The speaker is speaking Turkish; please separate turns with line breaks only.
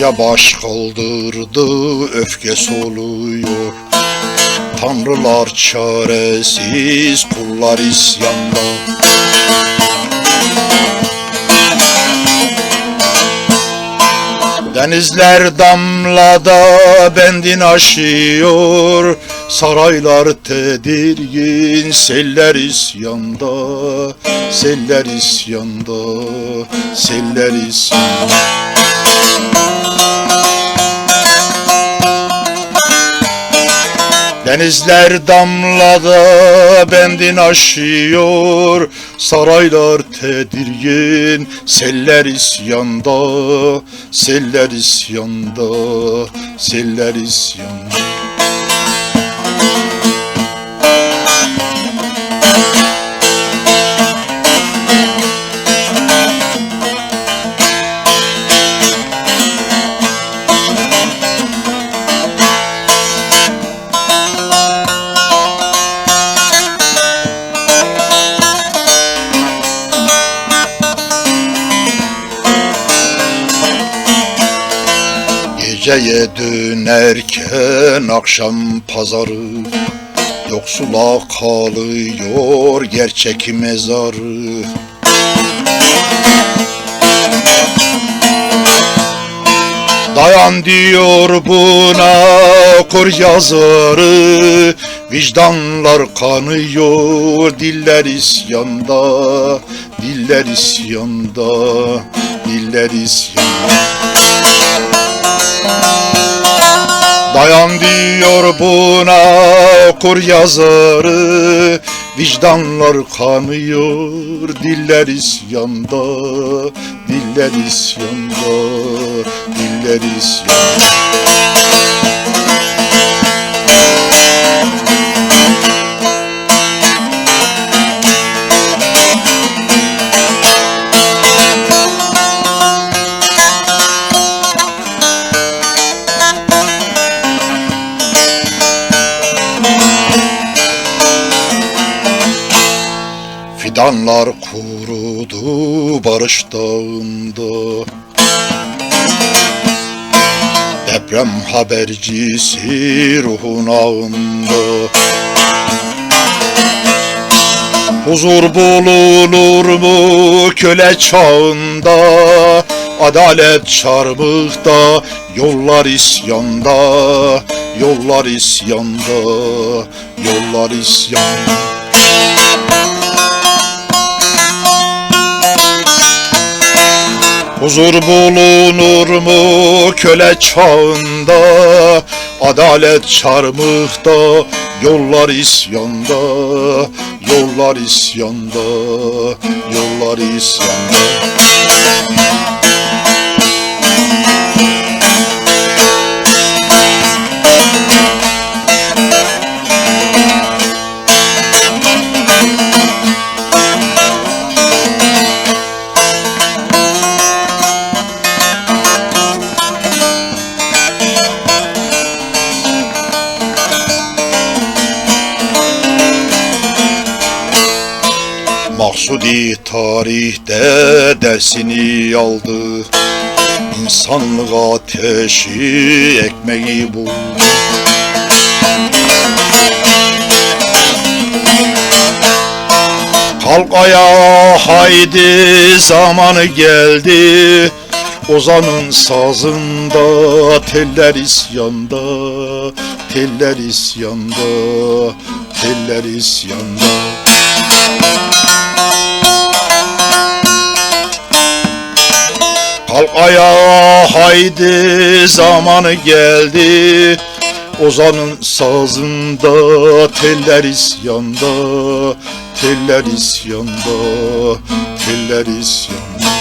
Ya baş kaldırdı öfke soluyor Tanrılar çaresiz kullar isyanda. Denizler damlada bendin aşıyor Saraylar tedirgin seller isyanda Seller isyanda Seller isyanda Denizler damlada bendin aşıyor Saraylar tedirgin Seller isyanda Seller isyanda Seller isyanda Geceye dönerken akşam pazarı Yoksula kalıyor gerçek mezarı. Dayan diyor buna kur yazarı Vicdanlar kanıyor diller isyanda Diller isyanda Diller isyanda Dayan diyor buna kur yazarı Vicdanlar kanıyor diller isyanda Diller isyanda Diller isyanda Fidanlar kurudu barış dağında. Deprem habercisi ruhun ağında. Huzur bulunur mu köle çağında? Adalet çarmıhta Yollar isyanda. Yollar isyanda Yollar isyanda Huzur bulunur mu köle çağında? Adalet çarmıhta Yollar isyanda? Yollar isyanda Yollar isyanda Mahsudi tarihte dersini aldı. İnsanlık ateşi ekmeği buldu Kalk ayağa haydi zamanı geldi. Ozanın sazında teller isyanda Teller isyanda Teller isyanda. Kalk ayağa haydi zamanı geldi. Ozanın sazında teller isyanda Teller isyanda Teller isyanda